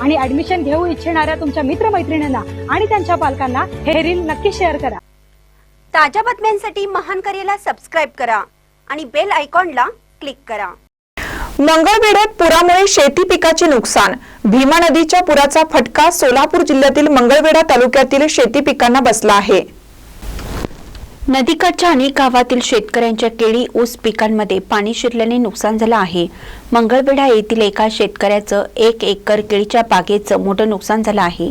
आणि ऍडमिशन घेऊ इच्छिणाऱ्या तुमच्या मित्रमैत्रिणींना आणि त्यांच्या पालकांना हे रील नक्की शेअर करा. ताज्या बातम्यांसाठी महान करेला सबस्क्राईब करा आणि बेल आयकॉनला क्लिक करा. मंगळवेढ्यात पुरामुळे शेती पिकाचे नुकसान. भीमा नदीच्या पुराचा फटका सोलापूर जिल्ह्यातील मंगळवेढा तालुक्यातील शेती पिकांना बसला आहे. नदीकाठच्या अनेक गावातील शेतकऱ्यांच्या केळी ऊस पिकांमध्ये पाणी शिरल्याने नुकसान झालं आहे. मंगळवेढा येथील एका शेतकऱ्याचं एक एकर केळीच्या बागेचं मोठं नुकसान झालं आहे.